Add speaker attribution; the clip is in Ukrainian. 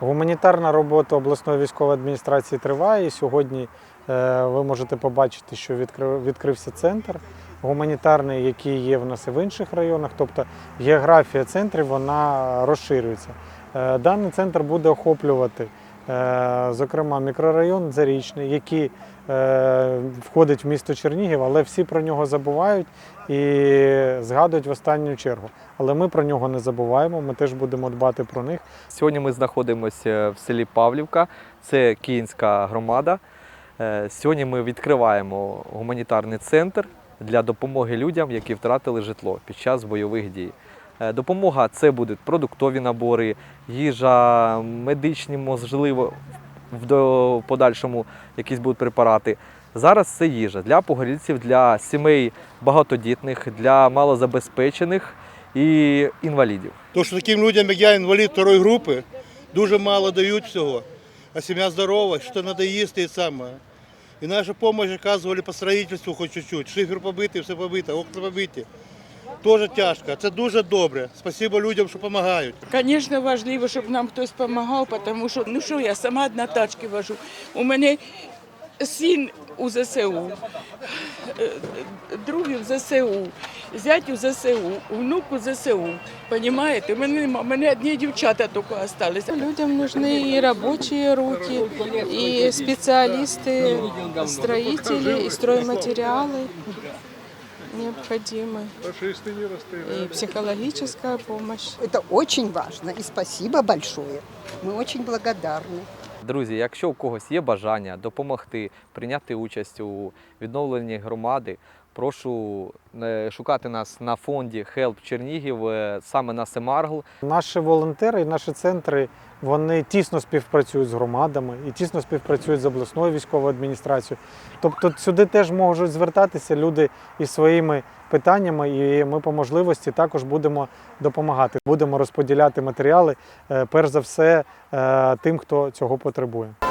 Speaker 1: Гуманітарна робота обласної військової адміністрації триває. І сьогодні е, ви можете побачити, що відкрив- відкрився центр гуманітарний, який є в нас і в інших районах. Тобто географія центрів вона розширюється. Е, Даний центр буде охоплювати, зокрема, мікрорайон Зарічний, який е, входить в місто Чернігів, але всі про нього забувають і згадують в останню чергу. Але ми про нього не забуваємо. Ми теж будемо дбати про них.
Speaker 2: Сьогодні ми знаходимося в селі Павлівка, це Київська громада. Е, Сьогодні ми відкриваємо гуманітарний центр для допомоги людям, які втратили житло під час бойових дій. Е, Допомога це будуть продуктові набори, їжа, медичні, можливо, в подальшому якісь будуть препарати. Зараз це їжа для погорільців, для сімей багатодітних, для малозабезпечених і інвалідів.
Speaker 3: То, що таким людям, як я, інвалід второї групи, дуже мало дають всього. А сім'я здорова, що треба їсти і саме. І нашу допомогу оказували по строїтельству хоч чуть-чуть. Шифер побитий, все побите, окна побиті. Теж тяжко. Це дуже добре. Спасибо людям, що допомагають.
Speaker 4: Звісно, важливо, щоб нам хтось допомагав, тому що ну що я сама на тачки вожу. У мене син у ЗСУ, е, другий в ЗСУ, зять у ЗСУ, внук у ЗСУ. Понімаєте? У мене нема, у мене одні дівчата тільки залишилися.
Speaker 5: Людям нужны и рабочие руки, и специалисты, строители, и стройматериалы необходимы. И психологическая помощь.
Speaker 6: Это очень важно и спасибо большое. Мы очень благодарны.
Speaker 2: Друзі, якщо у когось є бажання допомогти прийняти участь у відновленні громади, прошу е, шукати нас на фонді Help Чернігів е, саме на Семаргл.
Speaker 1: Наші волонтери і наші центри вони тісно співпрацюють з громадами і тісно співпрацюють з обласною військовою адміністрацією. Тобто сюди теж можуть звертатися люди із своїми питаннями, і ми по можливості також будемо допомагати. Будемо розподіляти матеріали, е, перш за все, тим, хто цього потребує.